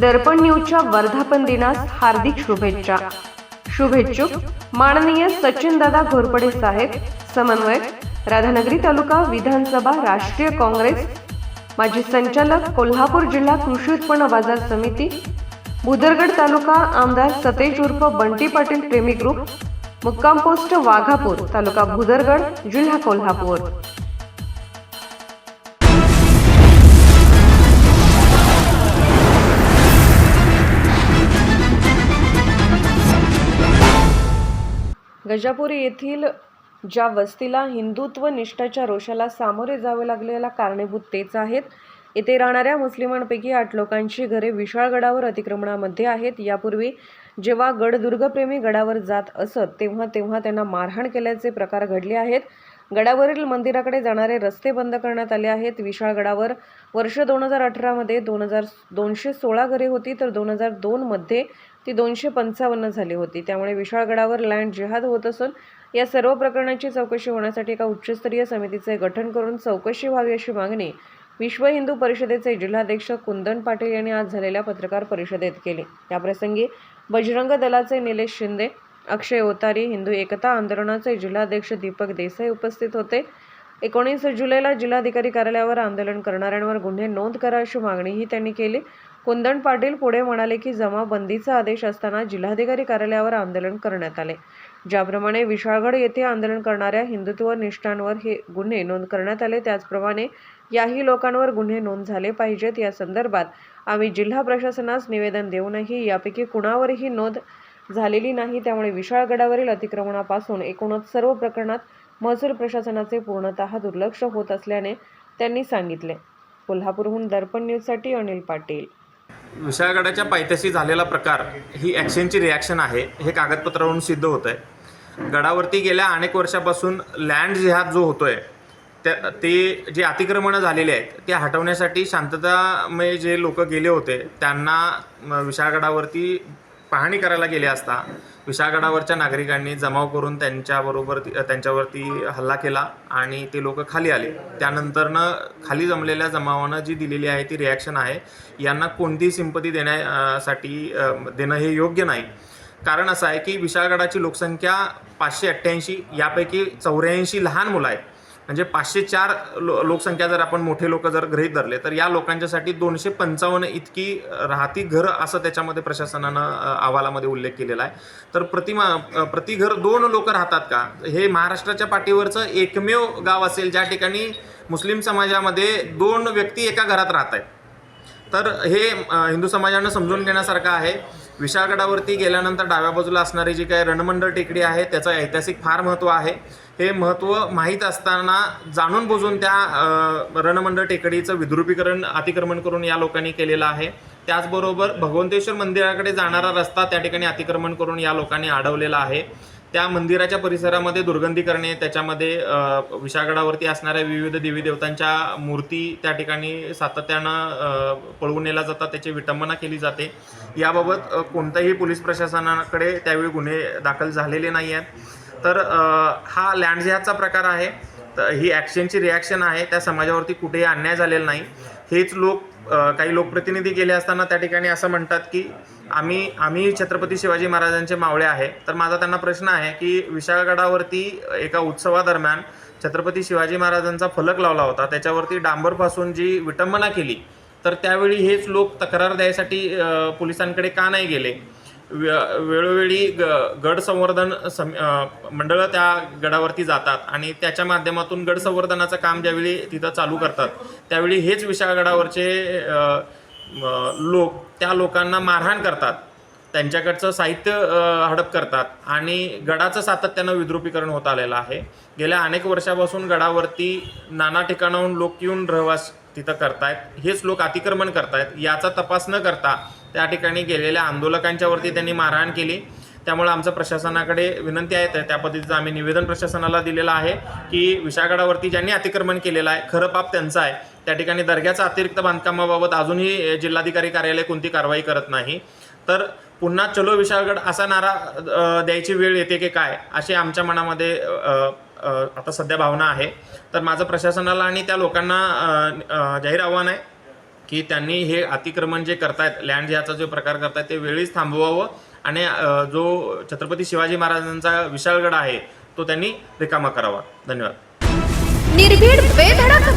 दर्पण न्यूजच्या वर्धापन दिनास हार्दिक शुभेच्छा. शुभेच्छुक माननीय सचिनदादा घोरपडे साहेब समन्वयक राधानगरी तालुका विधानसभा राष्ट्रीय काँग्रेस माजी संचालक कोल्हापूर जिल्हा कृषी उत्पन्न बाजार समिती बुदरगड तालुका आमदार सतेज उर्फ बंटी पाटील प्रेमी ग्रुप मुक्काम पोस्ट वाघापूर तालुका भुदरगड जिल्हा कोल्हापूर. गजापूर येथील ज्या वस्तीला हिंदुत्व निष्ठाच्या रोषाला सामोरे जावे लागलेला कारणीभूत तेच आहेत येथे राहणाऱ्या मुस्लिमांपैकी आठ लोकांची घरे विशाळगडावर अतिक्रमणामध्ये आहेत. यापूर्वी जेव्हा गडदुर्गप्रेमी गडावर जात असत तेव्हा तेव्हा त्यांना मारहाण केल्याचे प्रकार घडले आहेत. गडावरील मंदिराकडे जाणारे रस्ते बंद करण्यात आले आहेत. विशाळगडावर वर्ष दोन हजार अठरामध्ये दोन हजार दोनशे सोळा घरे होती तर दोन हजार दोनमध्ये ती दोनशे पंचावन्न झाली होती. त्यामुळे विशाळगडावर लँड जिहाद होत असून या सर्व प्रकरणाची चौकशी होण्यासाठी एका उच्चस्तरीय समितीचे गठन करून चौकशी व्हावी अशी मागणी विश्व हिंदू परिषदेचे जिल्हाध्यक्ष कुंदन पाटील यांनी आज झालेल्या पत्रकार परिषदेत केली. याप्रसंगी बजरंग दलाचे निलेश शिंदे अक्षय ओतारी हिंदू एकता आंदोलनाचे जिल्हाध्यक्ष दीपक देसाई उपस्थित होते. एकोणीस जुलैला जिल्हाधिकारी कार्यालयावर आंदोलन करणाऱ्यांवर गुन्हे नोंद करा अशी मागणीही त्यांनी केली. कुंदन पाटील पुढे म्हणाले की जमाबंदीचा आदेश असताना जिल्हाधिकारी कार्यालयावर आंदोलन करण्यात आले. ज्याप्रमाणे विशाळगड येथे आंदोलन करणाऱ्या हिंदुत्व निष्ठांवर हे गुन्हे नोंद करण्यात आले त्याचप्रमाणे याही लोकांवर गुन्हे नोंद झाले पाहिजेत. या संदर्भात आम्ही जिल्हा प्रशासनास निवेदन देऊनही यापैकी कुणावरही नोंद झालेली नाही. त्यामुळे विशाळगडावरील अतिक्रमणापासून एकूणच सर्व प्रकरणात महसूल प्रशासनाचे पूर्णतः दुर्लक्ष होत असल्याने त्यांनी सांगितले. कोल्हापूरहून दर्पण न्यूजसाठी अनिल पाटील. विशाळगडाच्या पायथ्याशी झालेला प्रकार ही ॲक्शनची रिॲक्शन आहे हे कागदपत्रावरून सिद्ध होत आहे गडावरती गेल्या अनेक वर्षापासून लँड जिहाद जो होतो आहे त्या ते जे अतिक्रमणं झालेले आहेत ते हटवण्यासाठी शांततामय जे लोक गेले होते त्यांना विशाळगडावरती पाहणी करायला गेले असता विशाळगडावरच्या नागरिकांनी जमाव करून त्यांच्याबरोबर ती- त्यांच्यावरती हल्ला केला आणि ते लोक खाली आले. त्यानंतरनं खाली जमलेल्या जमावानं जी दिलेली आहे ती रिॲक्शन आहे यांना कोणतीही सिंपती देण्यासाठी देणं हे योग्य नाही. कारण असं आहे की विशाळगडाची लोकसंख्या पाचशे अठ्ठ्याऐंशी यापैकी चौऱ्याऐंशी लहान मुलं आहेत. म्हणजे पाचशे चार लो लोकसंख्या जर आपण मोठे लोक जर गृहीत धरले तर या लोकांच्यासाठी दोनशे पंचावन्न इतकी राहती घर असं त्याच्यामध्ये प्रशासनानं अहवालामध्ये उल्लेख केलेला आहे. तर प्रतिमा प्रतिघर प्रति घर दोन लोक राहतात का? हे महाराष्ट्राच्या पाठीवरचं एकमेव गाव असेल ज्या ठिकाणी मुस्लिम समाजामध्ये दोन व्यक्ती एका घरात राहत आहेत तर हे हिंदू समाजानं समजून घेण्यासारखं आहे. विशाळगडावरती गेल्यानंतर डाव्या बाजूला असणारी जी काही रणमंडळ टेकडी आहे त्याचं ऐतिहासिक फार महत्त्व आहे. हे महत्त्व माहीत असताना जाणून बुजून त्या रणमंडळ टेकडीचं विद्रुपीकरण अतिक्रमण करून या लोकांनी केलेलं आहे. त्याचबरोबर भगवंतेश्वर मंदिराकडे जाणारा रस्ता त्या ठिकाणी अतिक्रमण करून या लोकांनी अडवलेला आहे. त्या मंदिराच्या परिसरामध्ये दुर्गंधी करणे त्याच्यामध्ये विशागडावरती असणाऱ्या विविध देवी देवतांच्या मूर्ती त्या ठिकाणी सातत्यानं पळवून नेल्या जातात त्याची विटंबना केली जाते. याबाबत कोणत्याही पोलीस प्रशासनाकडे त्यावेळी गुन्हे दाखल झालेले नाही आहेत तर हा लँड प्रकार आहे. तर ही ॲक्शनची रिॲक्शन आहे. त्या समाजावरती कुठेही अन्याय झालेला नाही. हेच लोक काही लोकप्रतिनिधी गेले असताना त्या ठिकाणी असं म्हणतात की आम्ही आम्ही छत्रपती शिवाजी महाराजांचे मावळे आहे. तर माझा त्यांना प्रश्न आहे की विशाळगडावरती एका उत्सवादरम्यान छत्रपती शिवाजी महाराजांचा फलक लावला होता. त्याच्यावरती डांबरपासून जी विटंबना केली तर त्यावेळी हेच लोक तक्रार द्यायसाठी पोलिसांकडे का नाही गेले? वे- वेळोवेळी ग गड संवर्धन सम मंडळं त्या गडावरती जातात आणि त्याच्या माध्यमातून गड संवर्धनाचं काम ज्यावेळी तिथं चालू करतात त्यावेळी हेच विशाळगडावरचे लोक त्या लोकांना मारहाण करतात. त्यांच्याकडचं साहित्य हडप करतात आणि गडाचं सातत्यानं विद्रुपीकरण होत आलेलं आहे. गेल्या अनेक वर्षापासून गडावरती नाना ठिकाणाहून लोक येऊन रहवास तिथं करतायत. हेच लोक अतिक्रमण करतायत. याचा तपास न करता त्या ठिकाणी गेलेल्या आंदोलकांच्यावरती त्यांनी मारहाण केली. त्यामुळे आमचं प्रशासनाकडे विनंती आहे तर त्या पद्धतीचं आम्ही निवेदन प्रशासनाला दिलेलं आहे की विशाळगडावरती ज्यांनी अतिक्रमण केलेलं आहे खरं पाप त्यांचं आहे त्या ठिकाणी दर्ग्याचं अतिरिक्त बांधकामाबाबत अजूनही जिल्हाधिकारी कार्यालय कोणती कारवाई करत नाही. तर पुन्हा चलो विशाळगड असा नारा द्यायची वेळ येते की काय अशी आमच्या मनामध्ये आता सध्या भावना आहे. तर माझं प्रशासनाला आणि त्या लोकांना जाहीर आव्हान आहे. की त्यांनी हे अतिक्रमण जे करतायत लँड जिहाचा जो प्रकार करतायत ते वेळीच थांबवावं आणि जो छत्रपती शिवाजी महाराजांचा विशाळगड आहे तो त्यांनी रिकामा करावा. धन्यवाद. निर्भीड बेधडक